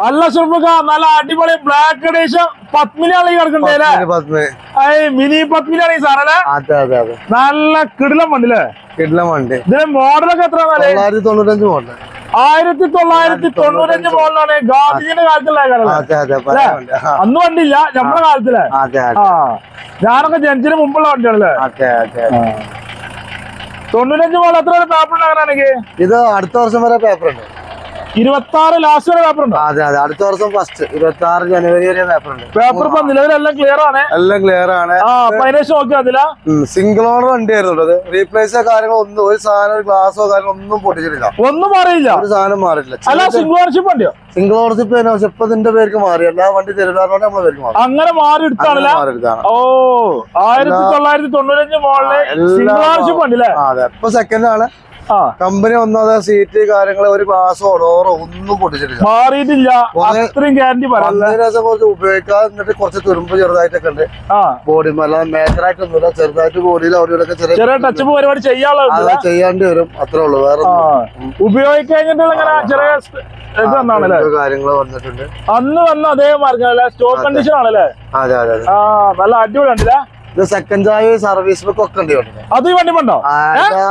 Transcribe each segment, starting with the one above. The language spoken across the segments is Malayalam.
അല്ല ഷർഫക്ക നല്ല അടിപൊളി ബ്ലാക്ക് എഡീഷൻ പത്മിനാണ് ഈ കിടക്കണ്ടേ. മിനി പത്മിനാണ് ഈ സാറല്ലേ അതെ അതെ അതെ. നല്ല കിടിലം വണ്ടില്ലേ കിടിലം വണ്ടി. ഇതിന്റെ മോഡലൊക്കെ എത്ര തൊള്ളായിരത്തി തൊണ്ണൂറ്റഞ്ച് മോഡൽ ആയിരത്തി തൊള്ളായിരത്തി തൊണ്ണൂറ്റഞ്ച് മോഡലാണ്. ഗാന്ധിജിന്റെ പഴയ അന്ന് വണ്ടിയില്ല നമ്മുടെ കാലത്തിലെ. ഞാനൊക്കെ ജനിച്ചതിന് മുമ്പുള്ള വണ്ടിയാണല്ലേ? തൊണ്ണൂറ്റഞ്ച് മോഡൽ എത്ര പേപ്പർ ഉണ്ടാകാനാണെങ്കിൽ ഇത് അടുത്ത വർഷം വരെ പേപ്പർ ഉണ്ട് ഇരുപത്തി ആറ് ലാസ്റ്റ് വരെ പേപ്പർ ഉണ്ട്? അതെ അതെ. അടുത്ത വർഷം ഫസ്റ്റ് ഇരുപത്തി ആറ് ജനുവരി വരെ പേപ്പർ ഉണ്ട്. പേപ്പർ ഇപ്പൊ നിലവിലെല്ലാം ക്ലിയർ ആണ്? എല്ലാം ക്ലിയർ ആണ്. പതിനേഴ് നോക്കി അതില? സിംഗിൾ ഓണർ വണ്ടി ആയിരുന്നു അത്. റീപ്ലേസോ കാര്യങ്ങളോ ഒന്നും ഒരു സാധനം ഒരു ഗ്ലാസോ കാര്യങ്ങളോ ഒന്നും പൊട്ടിച്ചിട്ടില്ല. ഒന്നും മാറിയില്ല. ഒരു സാധനം മാറിയിട്ടില്ല. അല്ല സിംഗിൾ ഓണർഷിപ്പ് വണ്ടിയോ? സിംഗിൾ ഓണർഷിപ്പ് ഇപ്പൊ ഇതിന്റെ പേർക്ക് മാറി. എല്ലാ വണ്ടി തിരുവനന്തപുരം നമ്മളെ പേർക്ക് മാറി. അങ്ങനെ മാറി എടുത്താണല്ലേ? ഓ ആയിരത്തി തൊള്ളായിരത്തി തൊണ്ണൂറ്റഞ്ച് മോളിൽ സിംഗിൾ ഓണർഷിപ്പ് വണ്ടില്ലേ ആ, അതെ. ഇപ്പൊ സെക്കൻഡ് ആണ്. കമ്പനി ഒന്നാമത് സീറ്റ് കാര്യങ്ങൾ ഒരു ഗ്ലാസോ ഡോറോ ഒന്നും പൊട്ടിച്ചിട്ടില്ല. മാറിയിട്ടില്ല. അത്രയും ഗ്യാരണ്ടി പറയാം. കുറച്ച് ഉപയോഗിക്കാൻ എന്നിട്ട് കുറച്ച് തുരുമ്പ് ചെറുതായിട്ടൊക്കെ ഉണ്ട്. ബോഡി മല മേജറായിട്ടൊന്നുമില്ല ചെറുതായിട്ട് ബോഡിയിൽ അവിടെ ഇവിടെയൊക്കെ ചെറിയ ടച്ചപ്പ് പരിപാടി ചെയ്യാനുള്ള ചെയ്യാണ്ടി വരും. അത്രേ ഉള്ളൂ. വേറെ ഉപയോഗിക്കഴിഞ്ഞിട്ടുള്ള ചെറിയ കാര്യങ്ങൾ വന്നിട്ടുണ്ട്. അന്ന് വന്ന അതേ മാർഗം സ്റ്റോക്ക് കണ്ടീഷൻ ആണല്ലേ? ആ നല്ല അടിപൊളി ഉണ്ടല്ലേ ഇത് സെക്കൻഡ് ചായ സർവീസ് ബുക്ക് ഒക്കെ ഉണ്ട്. അത് ഈ വണ്ടി ഉണ്ടോ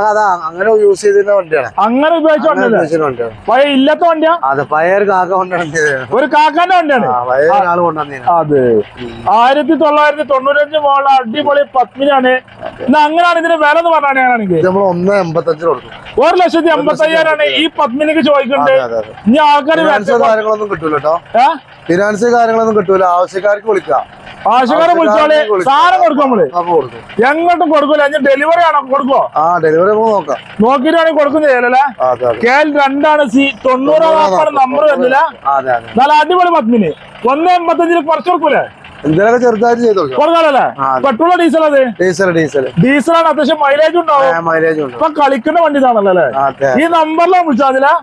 അതാ അങ്ങനെ യൂസ് ചെയ്തിരുന്ന വണ്ടിയാണ്. അങ്ങനെ ഉപയോഗിച്ച വണ്ടിയാണ്. പഴയ ഇല്ലാത്ത വണ്ടിയാ? അതെ പഴയ ഒരു കാക്ക കൊണ്ടുവണ്ടി ഒരു കാക്കാന്റെ വണ്ടിയാണ്? പഴയ ഒരാൾ കൊണ്ടുവന്നീന അതെ. ആയിരത്തി തൊള്ളായിരത്തി തൊണ്ണൂറ്റഞ്ച് മോളിൽ അടിപൊളി പത്മിനാണ് അങ്ങനെയാണ് ഇതിന് വില എന്ന് പറഞ്ഞാൽ ഞാനാണെങ്കിൽ. നമ്മൾ ഒന്ന് എൺപത്തഞ്ചിന് കൊടുക്കും. ഒരു ലക്ഷത്തി എൺപത്തി അയ്യായിരമാണ് ഈ പത്മിനിക്ക് ചോദിക്കുന്നുണ്ട് ഇനി ആൾക്കാർ കാര്യങ്ങളൊന്നും കിട്ടൂല കേട്ടോ ഫിനാൻസ് കാര്യങ്ങളൊന്നും കിട്ടൂല. ആവശ്യക്കാർക്ക് വിളിക്കാം. ആവശ്യക്കാരെ വിളിച്ചോളി സാധനം കൊടുക്കും നമ്മൾ? എങ്ങോട്ടും കൊടുക്കൂല. അതിന് ഡെലിവറി ആണോ? കൊടുക്കോ ആ ഡെലിവറി നോക്കാം. നോക്കിട്ടാണെങ്കിൽ കൊടുക്കും ചെയ്യലല്ലേ? കെ എൽ രണ്ടാണ് സി തൊണ്ണൂറ് നമ്പർ വരുന്നില്ല നല്ല അടിപൊളി പത്മിന്. ഒന്ന് എൺപത്തഞ്ചിന് കുറച്ച് കൊടുക്കൂലേ? എന്തെങ്കിലും ചെറുതായിട്ട് ചെയ്തോ കൊടുക്കാനല്ലേ പെട്രോളോ ഡീസൽ അത്? ഡീസൽ ഡീസൽ ഡീസലാണ് അത്യാവശ്യം മൈലേജ് ഉണ്ടാവും. മൈലേജ് ഉണ്ട്. ഇപ്പൊ കളിക്കുന്ന വണ്ടി ഇതാണല്ലോ അല്ലേ? ഈ നമ്പറിലാണ് വിളിച്ചാൽ അതിലാ